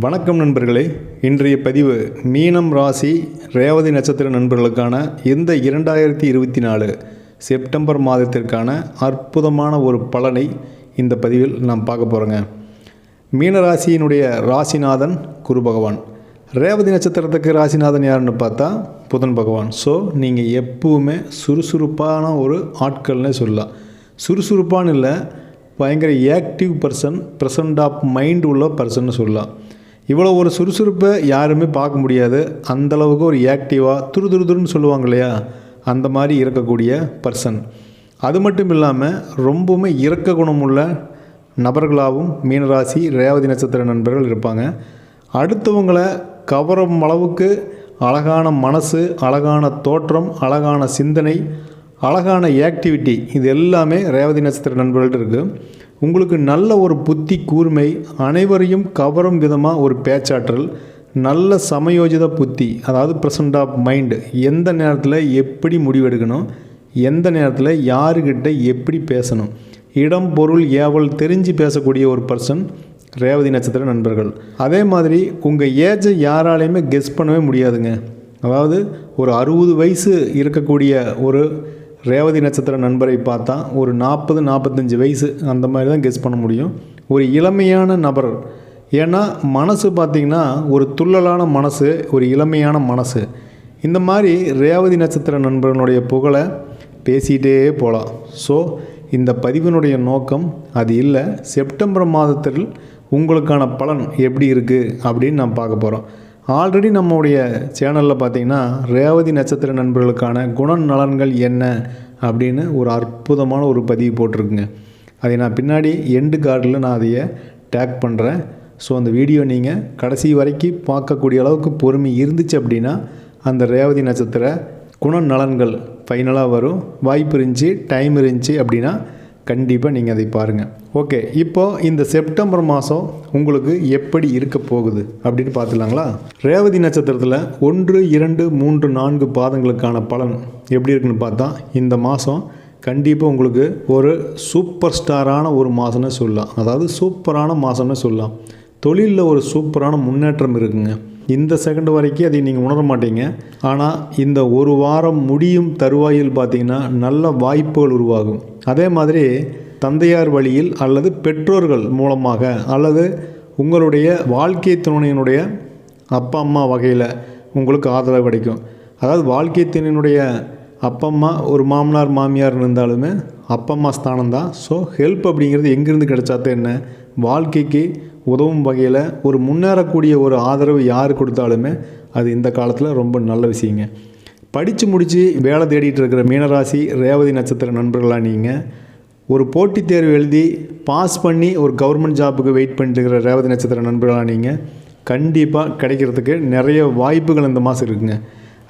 வணக்கம் நண்பர்களே. இன்றைய பதிவு மீனம் ராசி ரேவதி நட்சத்திர நண்பர்களுக்கான இந்த இரண்டாயிரத்தி இருபத்தி நாலு செப்டம்பர் மாதத்திற்கான அற்புதமான ஒரு பலனை இந்த பதிவில் நாம் பார்க்க போகிறோங்க மீனராசியினுடைய ராசிநாதன் குரு பகவான். ரேவதி நட்சத்திரத்துக்கு ராசிநாதன் யாருன்னு பார்த்தா புதன் பகவான். ஸோ நீங்கள் எப்பவுமே சுறுசுறுப்பான ஒரு ஆட்கள்னே சொல்லலாம். சுறுசுறுப்பான இல்லை பயங்கர active person present of mind உள்ள பர்சன்னு சொல்லலாம். இவ்வளோ ஒரு சுறுசுறுப்பை யாருமே பார்க்க முடியாது. அந்தளவுக்கு ஒரு ஆக்டிவாக துரு துரு துருன்னு சொல்லுவாங்க இல்லையா? அந்த மாதிரி இருக்கக்கூடிய பர்சன் அது மட்டும் இல்லாமல் ரொம்பவுமே இறக்க குணமுள்ள நபர்களாகவும் மீனராசி ரேவதி நட்சத்திர நண்பர்கள் இருப்பாங்க. அடுத்தவங்களை கவரும் அளவுக்கு அழகான மனசு அழகான தோற்றம் அழகான சிந்தனை அழகான ஆக்டிவிட்டி இது எல்லாமே ரேவதி நட்சத்திர நண்பர்கள்ட்ட இருக்குது உங்களுக்கு நல்ல ஒரு புத்தி கூர்மை அனைவரையும் கவரும் விதமாக ஒரு பேச்சாற்றல் நல்ல சமயோஜித புத்தி அதாவது ப்ரெசன்ட் ஆஃப் மைண்டு எந்த நேரத்தில் எப்படி முடிவெடுக்கணும் எந்த நேரத்தில் யாருக்கிட்ட எப்படி பேசணும். இடம் பொருள் ஏவல் தெரிஞ்சு பேசக்கூடிய ஒரு பர்சன் ரேவதி நட்சத்திர நண்பர்கள். அதே மாதிரி உங்கள் ஏஜை யாராலையுமே கெஸ் பண்ணவே முடியாதுங்க. அதாவது ஒரு அறுபது வயசு இருக்கக்கூடிய ஒரு ரேவதி நட்சத்திர நண்பரை பார்த்தா ஒரு நாற்பது நாற்பத்தஞ்சு வயசு அந்த மாதிரி தான் கெஸ் பண்ண முடியும். ஒரு இளமையான நபர். ஏன்னா மனசு பார்த்திங்கன்னா ஒரு துள்ளலான மனசு ஒரு இளமையான மனசு. இந்த மாதிரி ரேவதி நட்சத்திர நண்பர்களுடைய புகழை பேசிகிட்டே போகலாம் ஸோ இந்த பதிவினுடைய நோக்கம் அது இல்லை. செப்டம்பர் மாதத்தில் உங்களுக்கான பலன் எப்படி இருக்குது அப்படின்னு நான் பார்க்க போகிறோம் ஆல்ரெடி நம்முடைய சேனலில் பார்த்தீங்கன்னா ரேவதி நட்சத்திர நண்பர்களுக்கான குணநலன்கள் என்ன அப்படின்னு ஒரு அற்புதமான ஒரு பதிவு போட்டிருக்குங்க. அதை நான் பின்னாடி எண்டு கார்டில் நான் அதைய டேக் பண்ணுறேன் ஸோ அந்த வீடியோ நீங்கள் கடைசி வரைக்கும் பார்க்கக்கூடிய அளவுக்கு பொறுமை இருந்துச்சு அப்படின்னா அந்த ரேவதி நட்சத்திர குணநலன்கள் ஃபைனலாக வரும். வாய்ப்பு இருந்துச்சு டைம் இருந்துச்சு அப்படின்னா கண்டிப்பாக நீங்கள் அதை பாருங்கள் ஓகே இப்போது இந்த செப்டம்பர் மாதம் உங்களுக்கு எப்படி இருக்க போகுது அப்படின்னு பார்த்துலாங்களா? ரேவதி நட்சத்திரத்தில் ஒன்று இரண்டு மூன்று நான்கு பாதங்களுக்கான பலன் எப்படி இருக்குன்னு பார்த்தா இந்த மாதம் கண்டிப்பாக உங்களுக்கு ஒரு சூப்பர் ஸ்டாரான ஒரு மாதம்னு சொல்லலாம். அதாவது சூப்பரான மாதம்னு சொல்லலாம். தொழிலில் ஒரு சூப்பரான முன்னேற்றம் இருக்குங்க. இந்த செகண்ட் வரைக்கும் அதை நீங்கள் உணர மாட்டீங்க. ஆனால் இந்த ஒரு வாரம் முடியும் தருவாயில் பார்த்தீங்கன்னா நல்ல வாய்ப்புகள் உருவாகும். அதே மாதிரி தந்தையார் வழியில் அல்லது பெற்றோர்கள் மூலமாக அல்லது உங்களுடைய வாழ்க்கை துணையினுடைய அப்பா அம்மா வகையில் உங்களுக்கு ஆதரவு கிடைக்கும். அதாவது வாழ்க்கை துணையினுடைய அப்பா அம்மா ஒரு மாமனார் மாமியார் இருந்தாலுமே அப்பா அம்மா ஸ்தானம் தான் ஸோ ஹெல்ப் அப்படிங்கிறது எங்கேருந்து கிடைச்சாத்த என்ன? வாழ்க்கைக்கு உதவும் வகையில் ஒரு முன்னேறக்கூடிய ஒரு ஆதரவு யார் கொடுத்தாலுமே அது இந்த காலத்தில் ரொம்ப நல்ல விஷயங்க. படித்து முடித்து வேலை தேடிட்டு இருக்கிற மீனராசி ரேவதி நட்சத்திர நண்பர்களாக நீங்கள் ஒரு போட்டித் தேர்வு எழுதி பாஸ் பண்ணி ஒரு கவர்மெண்ட் ஜாப்புக்கு வெயிட் பண்ணிட்டு இருக்கிற ரேவதி நட்சத்திர நண்பர்களாக நீங்கள் கண்டிப்பாக கிடைக்கிறதுக்கு நிறைய வாய்ப்புகள் இந்த மாதம் இருக்குங்க.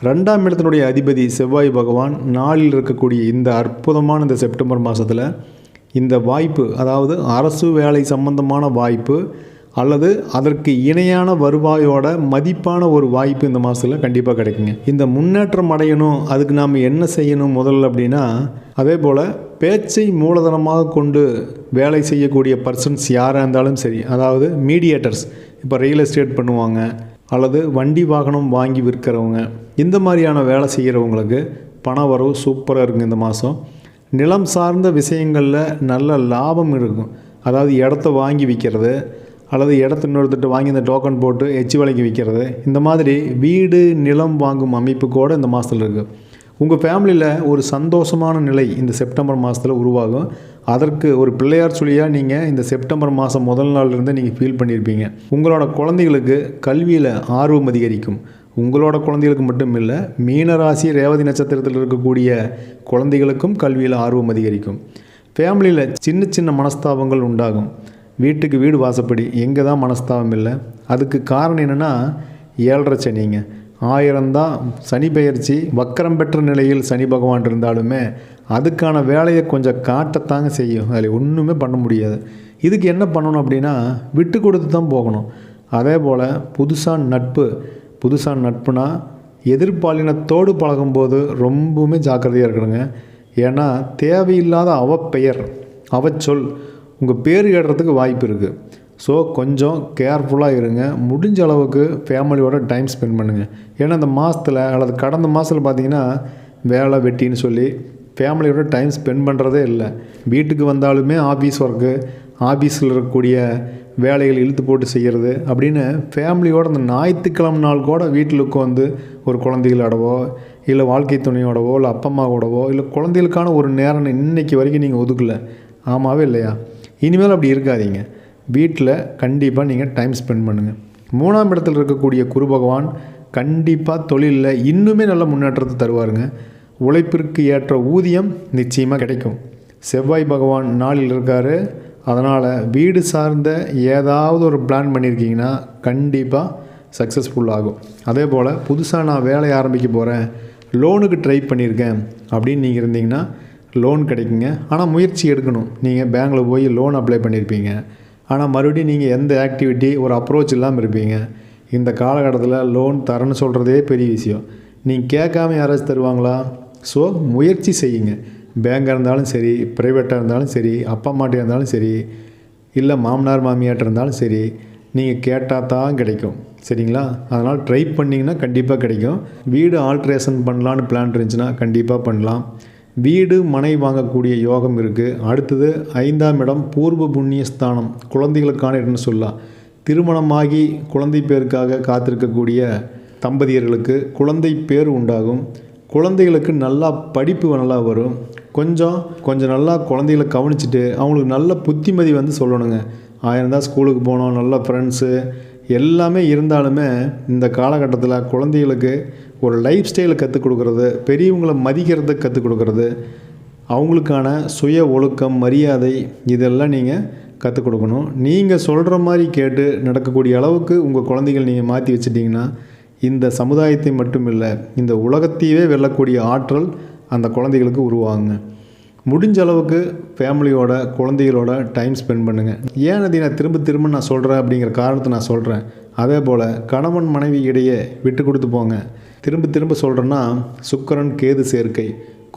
ரெண்டாம் இடத்தினுடைய அதிபதி செவ்வாய் பகவான் நாளில் இருக்கக்கூடிய இந்த அற்புதமான இந்த செப்டம்பர் மாதத்தில் இந்த வாய்ப்பு அதாவது அரசு வேலை சம்பந்தமான வாய்ப்பு அல்லது அதற்கு இணையான வருவாயோட மதிப்பான ஒரு வாய்ப்பு இந்த மாதத்தில் கண்டிப்பாக கிடைக்குங்க. இந்த முன்னேற்றம் அடையணும் அதுக்கு நாம் என்ன செய்யணும் முதல்ல அப்படின்னா அதே போல் பேச்சை மூலதனமாக கொண்டு வேலை செய்யக்கூடிய பர்சன்ஸ் யாராக இருந்தாலும் சரி அதாவது மீடியேட்டர்ஸ் இப்போ ரியல் எஸ்டேட் பண்ணுவாங்க அல்லது வண்டி வாகனம் வாங்கி விற்கிறவங்க இந்த மாதிரியான வேலை செய்கிறவங்களுக்கு பண வரவு சூப்பராக இருக்குங்க இந்த மாதம் நிலம் சார்ந்த விஷயங்களில் நல்ல லாபம் இருக்கும். அதாவது இடத்த வாங்கி விற்கிறது அல்லது இடத்த இன்னொருத்திட்டு வாங்கி இந்த டோக்கன் போட்டு எச்சு விலைக்கு விற்கிறது இந்த மாதிரி வீடு நிலம் வாங்கும் அமைப்பு கூட இந்த மாதத்தில் இருக்குது உங்கள் ஃபேமிலியில் ஒரு சந்தோஷமான நிலை இந்த செப்டம்பர் மாதத்தில் உருவாகும். அதற்கு ஒரு பிள்ளையார் சொல்லியாக நீங்கள் இந்த செப்டம்பர் மாதம் முதல் நாள்லேருந்து நீங்கள் ஃபீல் பண்ணியிருப்பீங்க உங்களோட குழந்தைகளுக்கு கல்வியில் ஆர்வம் அதிகரிக்கும். உங்களோட குழந்தைகளுக்கு மட்டும் இல்லை மீனராசி ரேவதி நட்சத்திரத்தில் இருக்கக்கூடிய குழந்தைகளுக்கும் கல்வியில் ஆர்வம் அதிகரிக்கும். ஃபேமிலியில் சின்ன சின்ன மனஸ்தாபங்கள் உண்டாகும். வீட்டுக்கு வீடு வாசப்படி எங்கே தான் மனஸ்தாபம் இல்லை அதுக்கு காரணம் என்னென்னா ஏழரை சனிங்க. ஆயிரம்தான் சனி பெயர்ச்சி வக்கரம் பெற்ற நிலையில் சனி பகவான் இருந்தாலுமே அதுக்கான வேலையை கொஞ்சம் காட்டத்தாங்க செய்யும். அதில் ஒன்றுமே பண்ண முடியாது. இதுக்கு என்ன பண்ணணும் அப்படின்னா விட்டு கொடுத்து தான் போகணும். அதே போல் புதுசாக நட்பு புதுசாக நட்புனா எதிர்பாலினத்தோடு பழகும்போது ரொம்பவுமே ஜாக்கிரதையாக இருக்கணுங்க. ஏன்னா தேவையில்லாத அவப்பெயர் அவச்சொல் உங்கள் பேர் கேடுறதுக்கு வாய்ப்பு இருக்குது ஸோ கொஞ்சம் கேர்ஃபுல்லாக இருங்க. முடிஞ்ச அளவுக்கு ஃபேமிலியோட டைம் ஸ்பெண்ட் பண்ணுங்கள் ஏன்னா இந்த மாதத்தில் அல்லது கடந்த மாதத்தில் பார்த்தீங்கன்னா வேலை வெட்டின்னு சொல்லி ஃபேமிலியோட டைம் ஸ்பெண்ட் பண்ணுறதே இல்லை. வீட்டுக்கு வந்தாலுமே ஆஃபீஸ் ஒர்க்கு ஆஃபீஸில் இருக்கக்கூடிய வேலைகள் இழுத்து போட்டு செய்கிறது அப்படின்னு ஃபேமிலியோட அந்த ஞாயிற்றுக்கிழமை நாள் கூட வீட்டில் உட்காந்து ஒரு குழந்தைகளோடவோ இல்லை வாழ்க்கை துணையோடவோ இல்லை அப்பா அம்மாவோடவோ இல்லை குழந்தைகளுக்கான ஒரு நேரம் இன்னைக்கு வரைக்கும் நீங்கள் ஒதுக்கல. ஆமாவே இல்லையா? இனிமேல் அப்படி இருக்காதீங்க. வீட்டில் கண்டிப்பாக நீங்கள் டைம் ஸ்பெண்ட் பண்ணுங்கள் மூணாம் இடத்தில் இருக்கக்கூடிய குரு பகவான் கண்டிப்பாக தொழிலில் இன்னுமே நல்ல முன்னேற்றத்தை தருவாருங்க. உழைப்பிற்கு ஏற்ற ஊதியம் நிச்சயமாக கிடைக்கும். செவ்வாய் பகவான் நாளில் இருக்கார். அதனால் வீடு சார்ந்த ஏதாவது ஒரு பிளான் பண்ணியிருக்கீங்கன்னா கண்டிப்பாக சக்ஸஸ்ஃபுல் ஆகும். அதே போல் புதுசாக நான் வேலையை ஆரம்பிக்க போகிறேன் லோனுக்கு ட்ரை பண்ணியிருக்கேன் அப்படின்னு நீங்கள் இருந்தீங்கன்னா லோன் கிடைக்குங்க. ஆனால் முயற்சி எடுக்கணும். நீங்கள் பேங்க்கில் போய் லோன் அப்ளை பண்ணியிருப்பீங்க ஆனால் மறுபடியும் நீங்கள் எந்த ஆக்டிவிட்டி ஒரு அப்ரோச் இல்லாமல் இருப்பீங்க. இந்த காலகட்டத்தில் லோன் தரேன்னு சொல்கிறதே பெரிய விஷயம். நீங்கள் கேட்காம யாராச்சும் தருவாங்களா? ஸோ முயற்சி செய்யுங்க. பேங்காக இருந்தாலும் சரி ப்ரைவேட்டாக இருந்தாலும் சரி அப்பா அம்மாட்டி இருந்தாலும் சரி இல்லை மாமனார் மாமியாட்ட இருந்தாலும் சரி நீங்கள் கேட்டால் தான் கிடைக்கும். சரிங்களா? அதனால் ட்ரை பண்ணிங்கன்னா கண்டிப்பாக கிடைக்கும். வீடு ஆல்ட்ரேஷன் பண்ணலான்னு பிளான் இருந்துச்சுன்னா கண்டிப்பாக பண்ணலாம். வீடு மனை வாங்கக்கூடிய யோகம் இருக்குது அடுத்தது ஐந்தாம் இடம் பூர்வ புண்ணிய ஸ்தானம் குழந்தைகளுக்கான இடம்னு சொல்லலாம். திருமணமாகி குழந்தை பேருக்காக காத்திருக்கக்கூடிய தம்பதியர்களுக்கு குழந்தை பேர் உண்டாகும். குழந்தைகளுக்கு நல்லா படிப்பு நல்லா வரும். கொஞ்சம் கொஞ்சம் நல்லா குழந்தைகளை கவனிச்சுட்டு அவங்களுக்கு நல்ல புத்திமதி வந்து சொல்லணுங்க. ஆயிரம் தான் ஸ்கூலுக்கு போனோம் நல்ல ஃப்ரெண்ட்ஸு எல்லாமே இருந்தாலுமே இந்த காலகட்டத்தில் குழந்தைகளுக்கு ஒரு லைஃப் ஸ்டைலை கற்றுக் கொடுக்குறது பெரியவங்களை மதிக்கிறத கற்றுக் கொடுக்கறது அவங்களுக்கான சுய ஒழுக்கம் மரியாதை இதெல்லாம் நீங்கள் கற்றுக் கொடுக்கணும். நீங்கள் சொல்கிற மாதிரி கேட்டு நடக்கக்கூடிய அளவுக்கு உங்கள் குழந்தைகள் நீங்கள் மாற்றி வச்சிட்டிங்கன்னா இந்த சமுதாயத்தை மட்டும் இல்லை இந்த உலகத்தையே வெல்லக்கூடிய ஆற்றல் அந்த குழந்தைகளுக்கு உருவாகுங்க. முடிஞ்ச அளவுக்கு ஃபேமிலியோட குழந்தைகளோட டைம் ஸ்பெண்ட் பண்ணுங்கள் ஏன் அதை நான் திரும்ப திரும்ப நான் சொல்கிறேன் அப்படிங்கிற காரணத்தை நான் சொல்கிறேன் அதே போல் கணவன் மனைவி இடையே விட்டு கொடுத்து போங்க. திரும்ப திரும்ப சொல்கிறேன்னா சுக்கரன் கேது சேர்க்கை.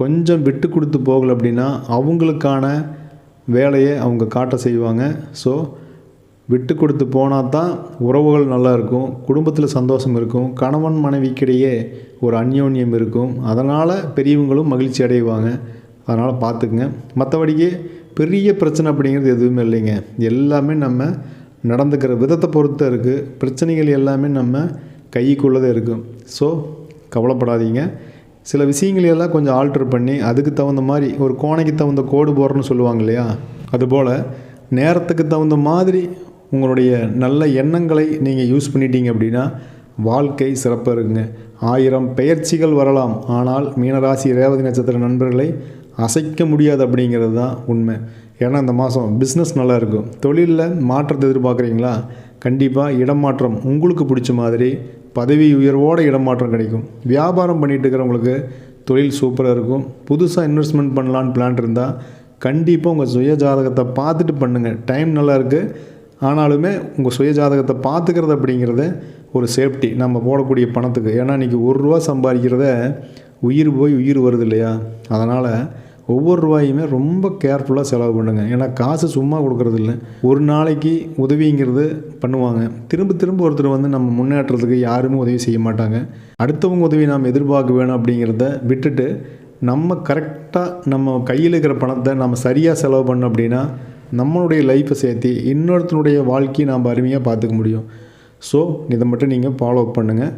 கொஞ்சம் விட்டு கொடுத்து போகலை அப்படின்னா அவங்களுக்கான வேலையை அவங்க காட்ட செய்வாங்க. ஸோ விட்டு கொடுத்து போனால் தான் உறவுகள் நல்லா இருக்கும் குடும்பத்தில் சந்தோஷம் இருக்கும் கணவன் மனைவிக்கிடையே ஒரு அந்யோன்யம் இருக்கும். அதனால் பெரியவங்களும் மகிழ்ச்சி அடைவாங்க. அதனால் பார்த்துக்குங்க. மற்றபடிக்கு பெரிய பிரச்சனை அப்படிங்கிறது எதுவுமே இல்லைங்க. எல்லாமே நம்ம நடந்துக்கிற விதத்தை பொறுத்து இருக்குது பிரச்சனைகள் எல்லாமே நம்ம கைக்குள்ளதே இருக்கும் ஸோ கவலைப்படாதீங்க. சில விஷயங்களை எல்லாம் கொஞ்சம் ஆல்ட்ரு பண்ணி அதுக்கு தகுந்த மாதிரி ஒரு கோணைக்கு தகுந்த கோடு போடுறன்னு சொல்லுவாங்க இல்லையா? அதுபோல் நேரத்துக்கு தகுந்த மாதிரி உங்களுடைய நல்ல எண்ணங்களை நீங்கள் யூஸ் பண்ணிட்டீங்க அப்படின்னா வாழ்க்கை சிறப்பாக இருக்குங்க. ஆயிரம் பெயர்ச்சிகள் வரலாம். ஆனால் மீனராசி ரேவதி நட்சத்திர நண்பர்களை அசைக்க முடியாது அப்படிங்கிறது தான் உண்மை. ஏன்னா இந்த மாதம் பிஸ்னஸ் நல்லா இருக்கும். தொழிலில் மாற்றத்தை எதிர்பார்க்குறீங்களா? கண்டிப்பாக இடமாற்றம் உங்களுக்கு பிடிச்ச மாதிரி பதவி உயர்வோட இடமாற்றம் கிடைக்கும். வியாபாரம் பண்ணிட்டு இருக்கிறவங்களுக்கு தொழில் சூப்பராக இருக்கும். புதுசாக இன்வெஸ்ட்மெண்ட் பண்ணலான்னு பிளான் இருந்தால் கண்டிப்பாக உங்கள் சுய ஜாதகத்தை பார்த்துட்டு பண்ணுங்கள் டைம் நல்லா இருக்குது ஆனாலுமே உங்கள் சுய ஜாதகத்தை பார்த்துக்கிறது அப்படிங்கிறத ஒரு சேஃப்டி நம்ம போடக்கூடிய பணத்துக்கு. ஏன்னா இன்றைக்கி ஒரு ரூபா சம்பாதிக்கிறத உயிர் போய் உயிர் வருது இல்லையா? அதனால் ஒவ்வொரு ரூபாயுமே ரொம்ப கேர்ஃபுல்லாக செலவு பண்ணுங்கள் ஏன்னா காசு சும்மா கொடுக்கறது இல்லை. ஒரு நாளைக்கு உதவிங்கிறது பண்ணுவாங்க. திரும்ப திரும்ப ஒருத்தர் வந்து நம்ம முன்னேற்றத்துக்கு யாருமே உதவி செய்ய மாட்டாங்க. அடுத்தவங்க உதவி நாம் எதிர்பார்க்க வேணும் அப்படிங்கிறத விட்டுட்டு நம்ம கரெக்டாக நம்ம கையில் இருக்கிற பணத்தை நம்ம சரியாக செலவு பண்ணோம் அப்படின்னா நம்மளுடைய லைஃப்பை சேர்த்து இன்னொருத்தனுடைய வாழ்க்கையை நாம் அருமையாக பார்த்துக்க முடியும். ஸோ இதை மட்டும் நீங்கள் ஃபாலோ பண்ணுங்கள்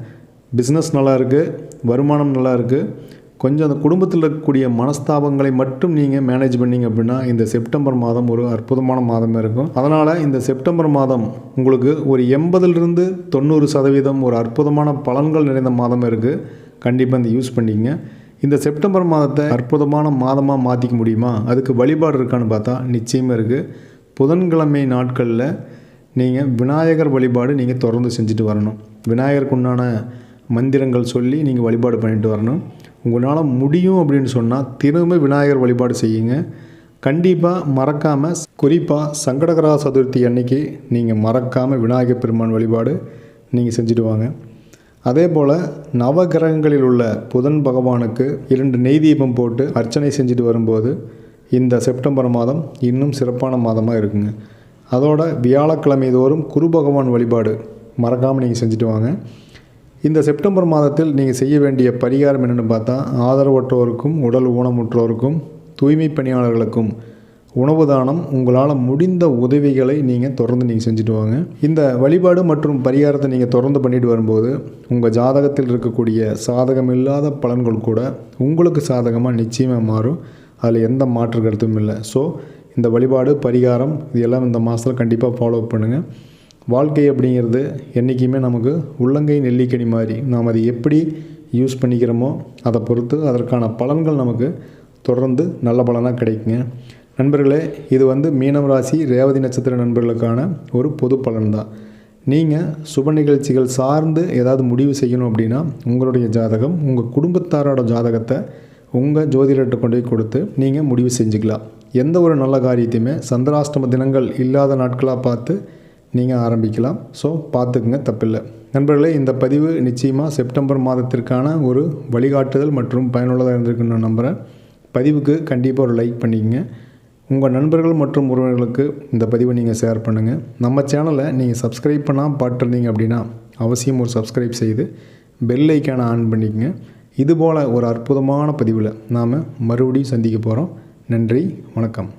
பிஸ்னஸ் நல்லாயிருக்கு வருமானம் நல்லா இருக்குது கொஞ்சம் அந்த குடும்பத்தில் இருக்கக்கூடிய மனஸ்தாபங்களை மட்டும் நீங்கள் மேனேஜ் பண்ணிங்க அப்படின்னா இந்த செப்டம்பர் மாதம் ஒரு அற்புதமான மாதமாக இருக்கும். அதனால் இந்த செப்டம்பர் மாதம் உங்களுக்கு ஒரு எண்பதுலேருந்து தொண்ணூறு சதவீதம் ஒரு அற்புதமான பலன்கள் நிறைந்த மாதம் இருக்குது கண்டிப்பாக இந்த யூஸ் பண்ணிக்கங்க. இந்த செப்டம்பர் மாதத்தை அற்புதமான மாதமாக மாற்றிக்க முடியுமா? அதுக்கு வழிபாடு இருக்கான்னு பார்த்தா நிச்சயமாக இருக்குது புதன்கிழமை நாட்களில் நீங்கள் விநாயகர் வழிபாடு நீங்கள் தொடர்ந்து செஞ்சுட்டு வரணும். விநாயகருக்கு உண்டான மந்திரங்கள் சொல்லி நீங்கள் வழிபாடு பண்ணிட்டு வரணும். உங்களால் முடியும் அப்படின்னு சொன்னால் திரும்ப விநாயகர் வழிபாடு செய்யுங்க. கண்டிப்பாக மறக்காமல் குறிப்பாக சங்கடகரா சதுர்த்தி அன்னைக்கு நீங்கள் மறக்காமல் விநாயகர் பெருமான் வழிபாடு நீங்கள் செஞ்சுட்டு வாங்க. அதே போல் நவகிரகங்களில் உள்ள புதன் பகவானுக்கு இரண்டு நெய் தீபம் போட்டு அர்ச்சனை செஞ்சுட்டு வரும்போது இந்த செப்டம்பர் மாதம் இன்னும் சிறப்பான மாதமாக இருக்குங்க. அதோட வியாழக்கிழமை தோறும் குரு பகவான் வழிபாடு மறக்காமல் நீங்கள் செஞ்சுட்டு வாங்க. இந்த செப்டம்பர் மாதத்தில் நீங்கள் செய்ய வேண்டிய பரிகாரம் என்னென்னு பார்த்தா ஆதரவற்றோருக்கும் உடல் ஊனமுற்றோருக்கும் தூய்மை பணியாளர்களுக்கும் உணவு தானம் உங்களால் முடிந்த உதவிகளை நீங்கள் தொடர்ந்து நீங்கள் செஞ்சுட்டு வாங்க. இந்த வழிபாடு மற்றும் பரிகாரத்தை நீங்கள் தொடர்ந்து பண்ணிட்டு வரும்போது உங்கள் ஜாதகத்தில் இருக்கக்கூடிய சாதகம் இல்லாத பலன்கள் கூட உங்களுக்கு சாதகமாக நிச்சயமாக மாறும். அதில் எந்த மாற்று கருத்தும் இல்லை. ஸோ இந்த வழிபாடு பரிகாரம் இது எல்லாம் இந்த மாதத்தில் கண்டிப்பாக ஃபாலோ பண்ணுங்கள் வாழ்க்கை அப்படிங்கிறது என்றைக்குமே நமக்கு உள்ளங்கை நெல்லிக்கனி மாதிரி நாம் அதை எப்படி யூஸ் பண்ணிக்கிறோமோ அதை பொறுத்து அதற்கான பலன்கள் நமக்கு தொடர்ந்து நல்ல பலனாக கிடைக்குங்க. நண்பர்களே இது வந்து மீனம் ராசி ரேவதி நட்சத்திர நண்பர்களுக்கான ஒரு பொது பலன் தான் நீங்கள் சுப நிகழ்ச்சிகள் சார்ந்து ஏதாவது முடிவு செய்யணும் அப்படின்னா உங்களுடைய ஜாதகம் உங்கள் குடும்பத்தாரோட ஜாதகத்தை உங்கள் ஜோதிடர்கிட்ட கொண்டு போய் கொடுத்து நீங்கள் முடிவு செஞ்சுக்கலாம். எந்த ஒரு நல்ல காரியத்தையுமே சந்திராஷ்டம தினங்கள் இல்லாத நாட்களாக பார்த்து நீங்கள் ஆரம்பிக்கலாம். ஸோ பார்த்துக்குங்க தப்பில்லை. நண்பர்களே இந்த பதிவு நிச்சயமாக செப்டம்பர் மாதத்திற்கான ஒரு வழிகாட்டுதல் மற்றும் பயனுள்ளதாக இருந்திருக்குன்னு நான் நம்புகிறேன் பதிவுக்கு கண்டிப்பாக ஒரு லைக் பண்ணிக்கங்க. உங்கள் நண்பர்கள் மற்றும் உறவினர்களுக்கு இந்த பதிவை நீங்கள் ஷேர் பண்ணுங்கள் நம்ம சேனலை நீங்கள் சப்ஸ்கிரைப் பண்ணால் பாட்டுருந்தீங்க அப்படின்னா அவசியம் ஒரு சப்ஸ்கிரைப் செய்து பெல் ஐக்கானை ஆன் பண்ணிக்கங்க. இதுபோல் ஒரு அற்புதமான பதிவில் நாம் மறுபடியும் சந்திக்க போகிறோம் நன்றி வணக்கம்.